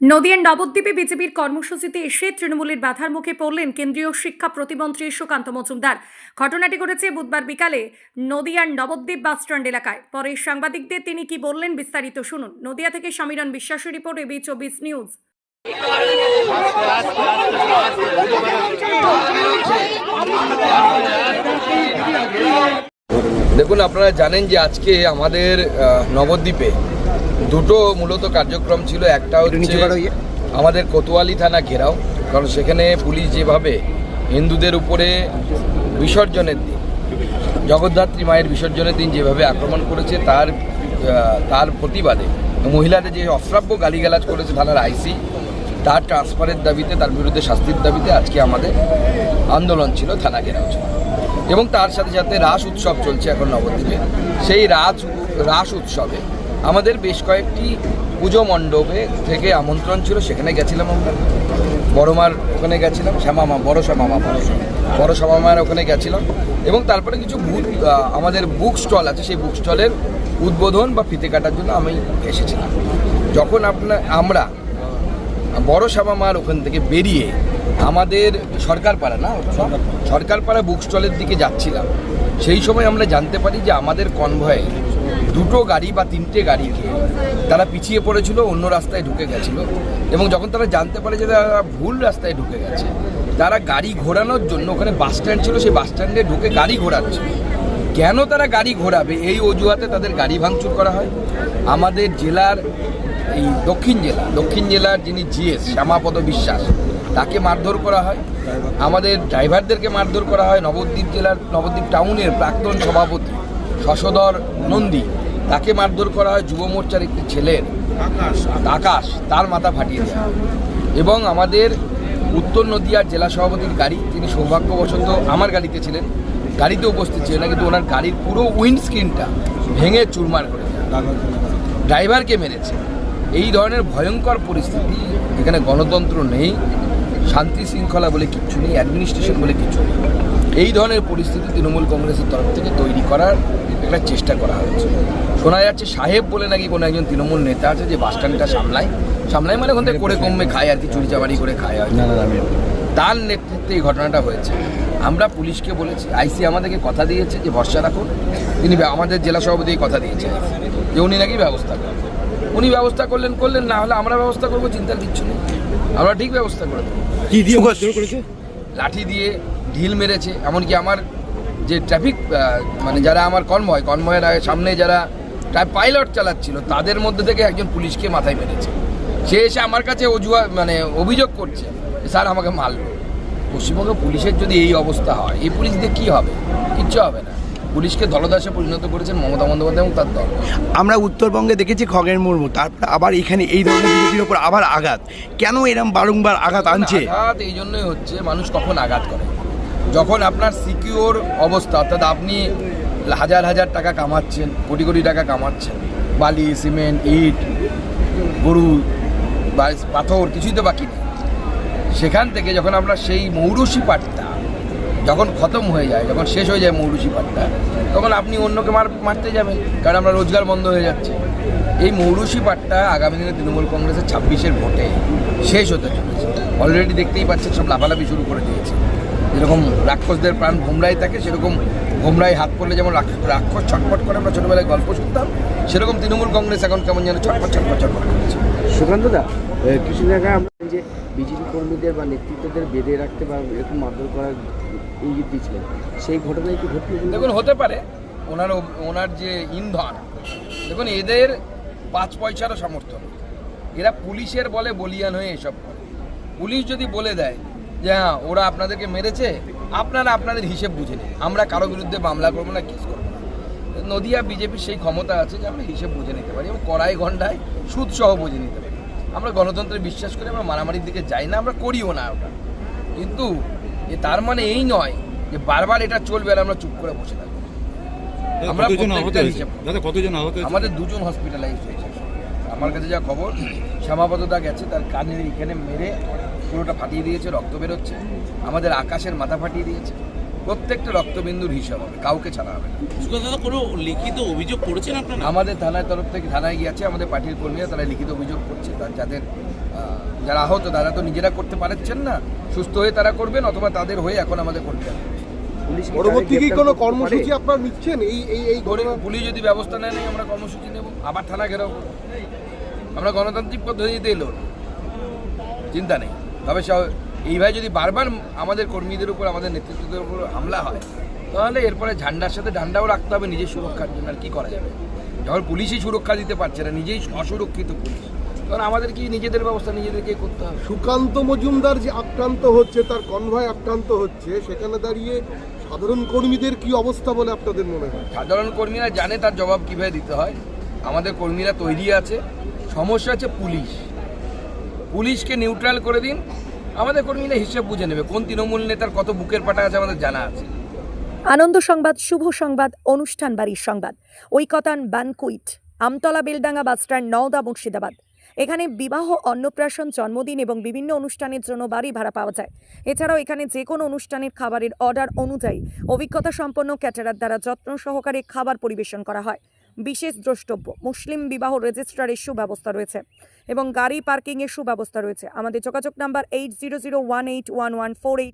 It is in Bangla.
নদিয়ার নবদ্বীপে বিজেপির কর্মসূচিতে এসে তৃণমূলের বাধার মুখে পড়লেন কেন্দ্রীয় শিক্ষা প্রতিমন্ত্রী সুকান্ত মজুমদার। ঘটনাটি ঘটেছে বুধবার বিকালে নদিয়ার নবদ্বীপ বাসস্ট্যান্ড এলাকায়। পরে সাংবাদিকদের তিনি কি বললেন বিস্তারিত শুনুন। নদিয়া থেকে সমীরণ বিশ্বাসের রিপোর্ট এবি চব্বিশ নিউজ। দেখুন, আপনারা জানেন যে আজকে আমাদের নবদ্বীপে দুটো মূলত কার্যক্রম ছিল একটা হচ্ছে আমাদের কোতোয়ালি থানা ঘেরাও কারণ সেখানে পুলিশ যেভাবে হিন্দুদের উপরে বিসর্জনের দিন জগদ্ধাত্রী মায়ের বিসর্জনের দিন যেভাবে আক্রমণ করেছে তার তার প্রতিবাদে মহিলাদের যে অশ্রাব্য গালিগালাজ করেছে থানার আইসি তার ট্রান্সফারের দাবিতে তার বিরুদ্ধে শাস্তির দাবিতে আজকে আমাদের আন্দোলন ছিল থানা ঘেরাও ছিল। এবং তার সাথে সাথে রাস উৎসব চলছে এখন নবদ্বীপে। সেই রাস রাস উৎসবে আমাদের বেশ কয়েকটি পুজো মণ্ডপে থেকে আমন্ত্রণ ছিল, সেখানে গেছিলাম আমরা বড়মার ওখানে গেছিলাম, শ্যামামা, বড় শ্যামামা, বড় শ্যামা। বড় শ্যামামার ওখানে গেছিলাম এবং তারপরে কিছু আমাদের বুক স্টল আছে, সেই বুক স্টলের উদ্বোধন বা ফিতে কাটার জন্য আমি এসেছিলাম যখন আপনার আমরা বড় শ্যামামার ওখান থেকে বেরিয়ে আমাদের সরকারপাড়া না, সরকারপাড়া বুক স্টলের দিকে যাচ্ছিলাম, সেই সময় আমরা জানতে পারি যে আমাদের কনভয়ে দুটো গাড়ি বা তিনটে গাড়িকে তারা পিছিয়ে পড়েছিল, অন্য রাস্তায় ঢুকে গেছিল এবং যখন তারা জানতে পারে যে তারা ভুল রাস্তায় ঢুকে গেছে, তারা গাড়ি ঘোরানোর জন্য, ওখানে বাস স্ট্যান্ড ছিল, সেই বাস স্ট্যান্ডে ঢুকে গাড়ি ঘোরাচ্ছে। কেন তারা গাড়ি ঘোরাবে? এই অজুহাতে তাদের গাড়ি ভাঙচুর করা হয়। আমাদের জেলার এই দক্ষিণ জেলা, দক্ষিণ জেলার যিনি জিএস, শ্যামাপদ বিশ্বাস, তাকে মারধর করা হয়। আমাদের ড্রাইভারদেরকে মারধর করা হয়। নবদ্বীপ জেলার, নবদ্বীপ টাউনের প্রাক্তন সভাপতি শশধর নন্দী তাকে মারধর করা হয় যুব মোর্চার একটি ছেলের আকাশ। তার মাথা ফাটিয়ে দেওয়া এবং আমাদের উত্তর নদিয়ার জেলা সভাপতির গাড়ি তিনি সৌভাগ্যবশত আমার গাড়িতে ছিলেন গাড়িতে উপস্থিত ছিলেন না কিন্তু ওনার গাড়ির পুরো উইন্ড স্ক্রিনটা ভেঙে চুরমার করে ড্রাইভারকে মেরেছে। এই ধরনের ভয়ঙ্কর পরিস্থিতি এখানে গণতন্ত্র নেই। শান্তি শৃঙ্খলা বলে কিচ্ছু নেই অ্যাডমিনিস্ট্রেশন বলে কিছু নেই। এই ধরনের পরিস্থিতি তৃণমূল কংগ্রেসের তরফ থেকে তৈরি করার একটা চেষ্টা করা হয়েছে শোনা যাচ্ছে সাহেব বলে নাকি কোনো একজন তৃণমূল নেতা আছে যে বাস স্ট্যান্ডটা সামলায়। সামলায় মানে ওখান থেকে করে কমে খায় আর কি চুরি চামারি করে খায় আর। তার নেতৃত্বে এই ঘটনাটা হয়েছে। আমরা পুলিশকে বলেছি আইসি আমাদেরকে কথা দিয়েছে যে ভরসা রাখুন। তিনি আমাদের জেলা সভাপতি কথা দিয়েছেন যে উনি নাকি ব্যবস্থা করবেন উনি ব্যবস্থা করলেন করলেন না হলে আমরা ব্যবস্থা করব চিন্তার কিচ্ছু নেই। আমরা ঠিক ব্যবস্থা করে দেবো। কি দিয়ে করেছে? লাঠি দিয়ে ঢিল মেরেছে এমনকি আমার যে ট্রাফিক মানে যারা আমার কনভয় কনভয়ের সামনে যারা পাইলট চালাচ্ছিল তাদের মধ্যে থেকে একজন পুলিশকে মাথায় মেরেছে। সে এসে আমার কাছে অজুহা মানে অভিযোগ করছে স্যার আমাকে মারলো। পশ্চিমবঙ্গ পুলিশের যদি এই অবস্থা হয় এই পুলিশ দিয়ে কী হবে? কিচ্ছু হবে না। পুলিশকে দলদাসে পরিণত করেছেন মমতা বন্দ্যোপাধ্যায় এবং তার দল। আমরা উত্তরবঙ্গে দেখেছি খগেন মুর্মু তারপর আবার এখানে এই ধরনের বিজেপির ওপর আবার আঘাত। কেন এরম বারংবার আঘাত আনছে? আঘাত এই জন্যই হচ্ছে মানুষ কখন আঘাত করে। যখন আপনার সিকিওর অবস্থা অর্থাৎ আপনি হাজার হাজার টাকা কামাচ্ছেন কোটি কোটি টাকা কামাচ্ছেন বালি সিমেন্ট ইট গরু বা পাথর কিছুই তো বাকি নেই। সেখান থেকে যখন আপনার সেই মৌরসি পাটটা যখন খতম হয়ে যায়, যখন শেষ হয়ে যায় মৌরুষি পাটটা, তখন আপনি অন্যকে মার, মারতে যাবেন, কারণ আমরা রোজগার বন্ধ হয়ে যাচ্ছে। এই মৌরুষি পাটটা আগামী দিনে তৃণমূল কংগ্রেসের ছাব্বিশের ভোটে শেষ হতে চলেছে। অলরেডি দেখতেই পাচ্ছেন, সব লাফালাফি শুরু করে দিয়েছে। যেরকম রাক্ষসদের প্রাণ ভোমরাই থাকে, সেরকম ভোমরাই হাত পড়লে যেমন রাক্ষ- রাক্ষস ছটপট করে, আমরা ছোটোবেলায় গল্প শুনতাম, সেরকম তৃণমূল কংগ্রেস এখন কেমন যেন ছটপট ছটপট ছটপট করছে। সুকান্ত দা কিছু জায়গায় যে বিজেপি কর্মীদের বা নেতৃত্বদের বেঁধে রাখতে বা এরকম মারধর করার ইঙ্গিত দিয়েছিলেন সেই ঘটনায় কি ঘটলো? দেখুন, হতে পারে। ওনার ওনার যে ইন্ধন, দেখুন, এদের পাঁচ পয়সারও সমর্থন এরা পুলিশের বলে বলিয়ান হয়ে এসব করে। পুলিশ যদি বলে দেয় যে হ্যাঁ ওরা আপনাদেরকে মেরেছে, আপনারা আপনাদের হিসেব বুঝে নিন। আমরা কারও বিরুদ্ধে মামলা করব না, কেস করব নদিয়া বিজেপির সেই ক্ষমতা আছে যে, আমরা হিসেব বুঝে নিতে পারি এবং কড়াই ঘন্টায় সুদসহ বুঝে নিতে পারি। আমরা গণতন্ত্রে বিশ্বাস করি আমরা মারামারির দিকে যাই না আমরা করিও না ওটা। কিন্তু এ তার মানে এই নয় যে বারবার এটা চলবে আর আমরা চুপ করে বসে থাকব। আমরা কতজন আহত আমাদের দুজন হসপিটালাইজ হয়েছে। আমার কাছে যা খবর শ্যামাপদতা গেছে তার কানের এখানে মেরে পুরোটা ফাটিয়ে দিয়েছে রক্ত বেরোচ্ছে। আমাদের আকাশের মাথা ফাটিয়ে দিয়েছে। প্রত্যেকটা রক্তবিন্দুর হিসাব হবে কাউকে ছাড়া হবে না। দাদা কোনো লিখিত অভিযোগ করেছেন আপনারা? আমাদের থানার তরফ থেকে থানায় গিয়েছে আমাদের পার্টির কর্মীরা তারা লিখিত অভিযোগ করছে। তার যাদের যারা আহত তারা তো নিজেরা করতে পারছেন না। সুস্থ হয়ে তারা করবেন অথবা তাদের হয়ে এখন আমাদের করতে হবে। পরবর্তী কি কোনো কর্মসূচি আপনারা নিচ্ছেন? এই এই এই পুলিশ যদি ব্যবস্থা নেয় নেই আমরা কর্মসূচি নেব। আবার থানা ঘেরাও আমরা গণতান্ত্রিক পদ্ধতিতে এলো। চিন্তা নেই। তবে সব- এইভাবে যদি বারবার আমাদের কর্মীদের উপর আমাদের নেতৃত্বদের উপর হামলা হয় তাহলে এরপরে ঝান্ডার সাথে ঝান্ডাও রাখতে হবে নিজের সুরক্ষার জন্য আর কি করা যাবে? যখন পুলিশই সুরক্ষা দিতে পারছে না নিজেই অসুরক্ষিত পুলিশ। তখন আমাদের কি নিজেদের ব্যবস্থা নিজেদেরকে করতে হবে? সুকান্ত মজুমদার যে আক্রান্ত হচ্ছে তার কনভয় আক্রান্ত হচ্ছে সেখানে দাঁড়িয়ে সাধারণ কর্মীদের কি অবস্থা বলে আপনাদের মনে হয়? সাধারণ কর্মীরা জানে তার জবাব কীভাবে দিতে হয়। আমাদের কর্মীরা তৈরি আছে। সমস্যা আছে পুলিশ। পুলিশকে নিউট্রাল করে দিন। আমাদের কর্মীরা হিসেব বুঝে নেবে কোন তৃণমূল নেতার কত বুকের পাটা আছে আমাদের জানা আছে। আনন্দ সংবাদ, শুভ সংবাদ, অনুষ্ঠান বাড়ির সংবাদ। Oikotan banquet, Amtala Beldanga bus stand Nawda Murshidabad. এখানে বিবাহ, অন্নপ্রাশন, জন্মদিন এবং বিভিন্ন অনুষ্ঠানের জন্য বাড়ি ভাড়া পাওয়া যায়। এছাড়াও এখানে যে কোনো অনুষ্ঠানের খাবারের অর্ডার অনুযায়ী অভিজ্ঞতা সম্পন্ন ক্যাটারার দ্বারা যত্ন সহকারে খাবার পরিবেশন করা হয়। বিশেষ দ্রষ্টব্য। মুসলিম বিবাহ রেজিস্ট্রারের সুব্যবস্থা রয়েছে এবং গাড়ি পার্কিংয়ের সুব্যবস্থা রয়েছে। আমাদের যোগাযোগ number eight zero zero one eight one one four eight